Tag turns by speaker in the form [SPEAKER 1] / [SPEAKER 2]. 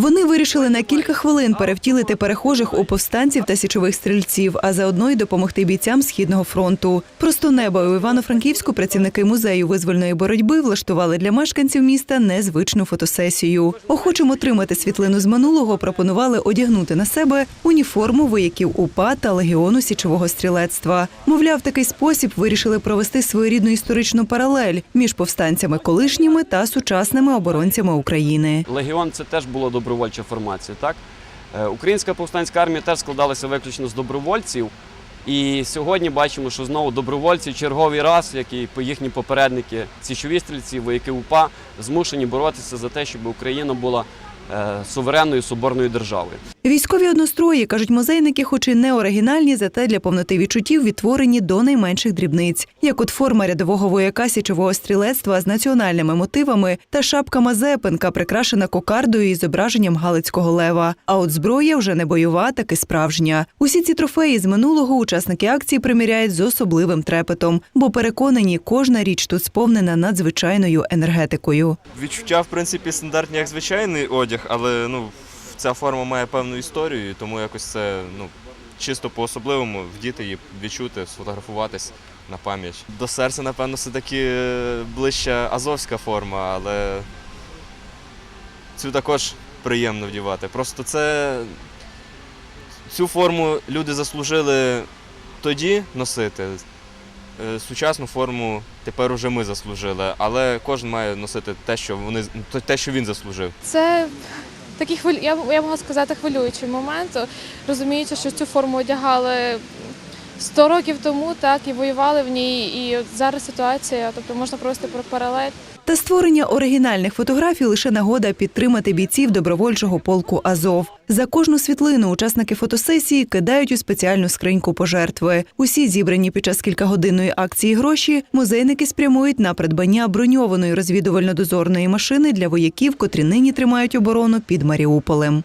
[SPEAKER 1] Вони вирішили на кілька хвилин перевтілити перехожих у повстанців та січових стрільців, а заодно й допомогти бійцям східного фронту. Просто неба у Івано-Франківську працівники музею визвольної боротьби влаштували для мешканців міста незвичну фотосесію. Охочим отримати світлину з минулого пропонували одягнути на себе уніформу вояків УПА та легіону січового стрілецтва. Мовляв, такий спосіб вирішили провести своєрідну історичну паралель між повстанцями колишніми та сучасними оборонцями України.
[SPEAKER 2] Легіон це теж була добровольча формація. Так? Е, Українська повстанська армія теж складалася виключно з добровольців. І сьогодні бачимо, що знову добровольці черговий раз, як і їхні попередники, січові стрільці, вояки УПА, змушені боротися за те, щоб Україна була суверенною соборною державою.
[SPEAKER 1] Військові однострої, кажуть музейники, хоч і не оригінальні, зате для повноти відчуттів відтворені до найменших дрібниць, як от форма рядового вояка січового стрілецтва з національними мотивами та шапка Мазепинка, прикрашена кокардою із зображенням Галицького лева. А от зброя вже не бойова, таки справжня. Усі ці трофеї з минулого учасники акції приміряють з особливим трепетом, бо переконані, кожна річ тут сповнена надзвичайною енергетикою.
[SPEAKER 3] Відчуття, в принципі, стандартні, як звичайний одяг, але ну, ця форма має певну історію, тому якось це ну, чисто по-особливому вдіти її, відчути, сфотографуватись на пам'ять. До серця, напевно, все-таки е, ближча азовська форма, але цю також приємно вдівати. Просто це цю форму люди заслужили тоді носити. Е, Сучасну форму тепер уже ми заслужили, але кожен має носити те, що вони те, що він заслужив.
[SPEAKER 4] Це такий я, я можу сказати хвилюючий момент, розуміючи, що цю форму одягали 100 років тому, так і воювали в ній. І зараз ситуація, тобто можна провести про паралель.
[SPEAKER 1] Та створення оригінальних фотографій лише нагода підтримати бійців добровольчого полку Азов. За кожну світлину учасники фотосесії кидають у спеціальну скриньку пожертви. Усі зібрані під час кількагодинної акції гроші музейники спрямують на придбання броньованої розвідувально-дозорної машини для вояків, котрі нині тримають оборону під Маріуполем.